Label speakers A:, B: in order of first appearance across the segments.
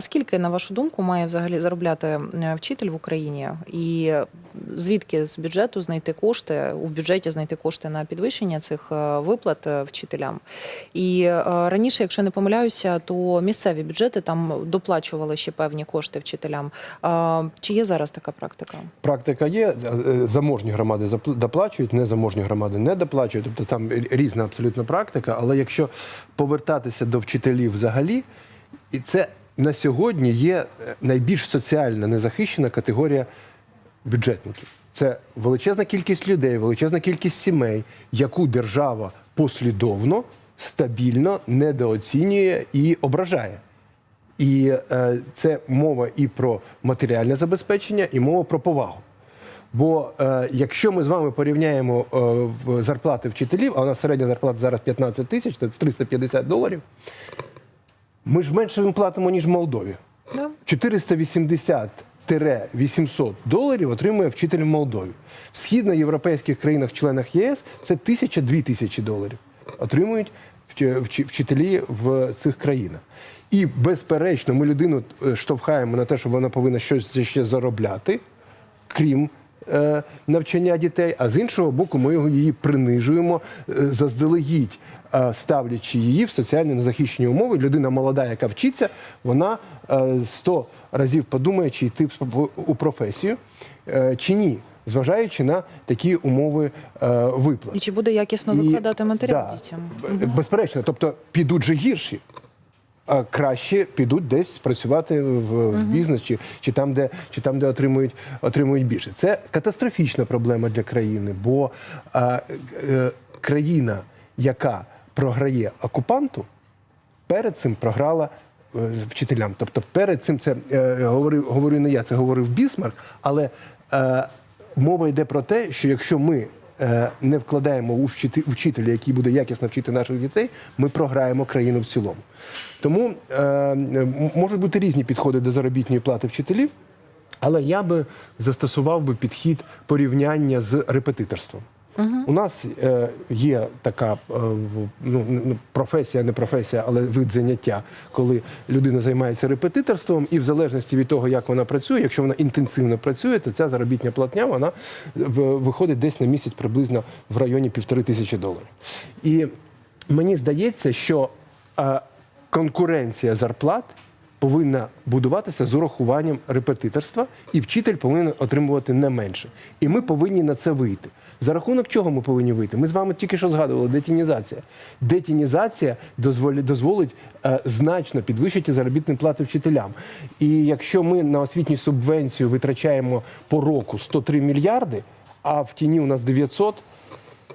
A: Скільки, на вашу думку, має взагалі заробляти е, вчитель в Україні? І звідки з бюджету знайти кошти у бюджеті знайти кошти на підвищення цих е, виплат е, вчителям? І раніше, якщо не помиляюся, то місцеві бюджети там доплачували ще певні кошти вчителям. Чи є зараз така практика?
B: Практика є, заможні громади доплачують, незаможні громади не доплачують. Тобто там різна абсолютно практика. Але якщо повертатися до вчителів взагалі, і це на сьогодні є е, найбільш соціально незахищена категорія бюджетників. Це величезна кількість людей, величезна кількість сімей, яку держава послідовно, стабільно недооцінює і ображає. І е, це мова і про матеріальне забезпечення, і мова про повагу. Бо е, якщо ми з вами порівняємо е, зарплати вчителів, а у нас середня зарплата зараз 15 тисяч, це 350 доларів, ми ж менше їм платимо, ніж в Молдові.
A: Да.
B: 480-800 доларів отримує вчитель в Молдові. В східноєвропейських країнах-членах ЄС це 1000-2 тисячі доларів. Отримують вч- вч- вчителі в цих країнах. І безперечно, ми людину е, штовхаємо на те, що вона повинна щось ще заробляти, крім навчання дітей. А з іншого боку, ми її принижуємо е, заздалегідь, е, ставлячи її в соціально незахищені умови. Людина молода, яка вчиться, вона е, 100 разів подумає, чи йти у професію е, чи ні, зважаючи на такі умови е, виплат.
A: І чи буде якісно викладати матеріал дітям?
B: Безперечно, тобто підуть же гірші. Краще підуть десь працювати в, в бізнес чи, чи там, де, чи там, де отримують, отримують більше. Це катастрофічна проблема для країни, бо а, е, країна, яка програє окупанту, перед цим програла е, вчителям. Тобто перед цим це е, говорив, говорю не я, це говорив Бісмарк, але е, мова йде про те, що якщо ми е, не вкладаємо у вчителя, який буде якісно вчити наших дітей, ми програємо країну в цілому. Тому е, можуть бути різні підходи до заробітної плати вчителів. Але я би застосував би підхід порівняння з репетиторством. У нас е, є така е, ну, професія, не професія, але вид заняття, коли людина займається репетиторством, і в залежності від того, як вона працює, якщо вона інтенсивно працює, то ця заробітня платня вона виходить десь на місяць приблизно в районі півтори тисячі доларів. І мені здається, що е, конкуренція зарплат повинна будуватися з урахуванням репетиторства, і вчитель повинен отримувати не менше. І ми повинні на це вийти. За рахунок чого ми повинні вийти? Ми з вами тільки що згадували детінізація. Детінізація дозволить, дозволить е, значно підвищити заробітні плати вчителям. І якщо ми на освітню субвенцію витрачаємо по року 103 мільярди, а в тіні у нас 900,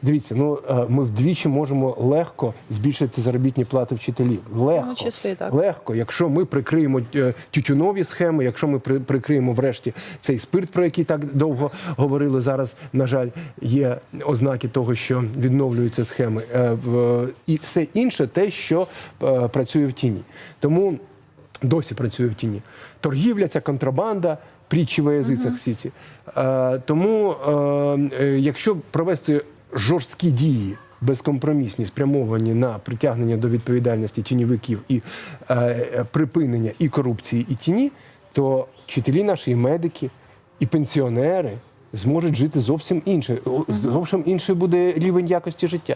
B: Дивіться, ну е, ми вдвічі можемо легко збільшити заробітні плати вчителів. Легко,
A: тому числі, так.
B: легко, якщо ми прикриємо е, тютюнові схеми, якщо ми прикриємо врешті цей спирт, про який так довго говорили. Зараз, на жаль, є ознаки того, що відновлюються схеми, Е, і все інше, те, що працює в тіні. Тому досі працює в тіні. Торгівля, ця контрабанда, притчі в язицях всі ці. Тому, е, якщо провести жорсткі дії, безкомпромісні, спрямовані на притягнення до відповідальності тіньовиків і е, припинення і корупції, і тіні, то вчителі наші, і медики, і пенсіонери зможуть жити зовсім інше. Зовсім інший буде рівень якості життя.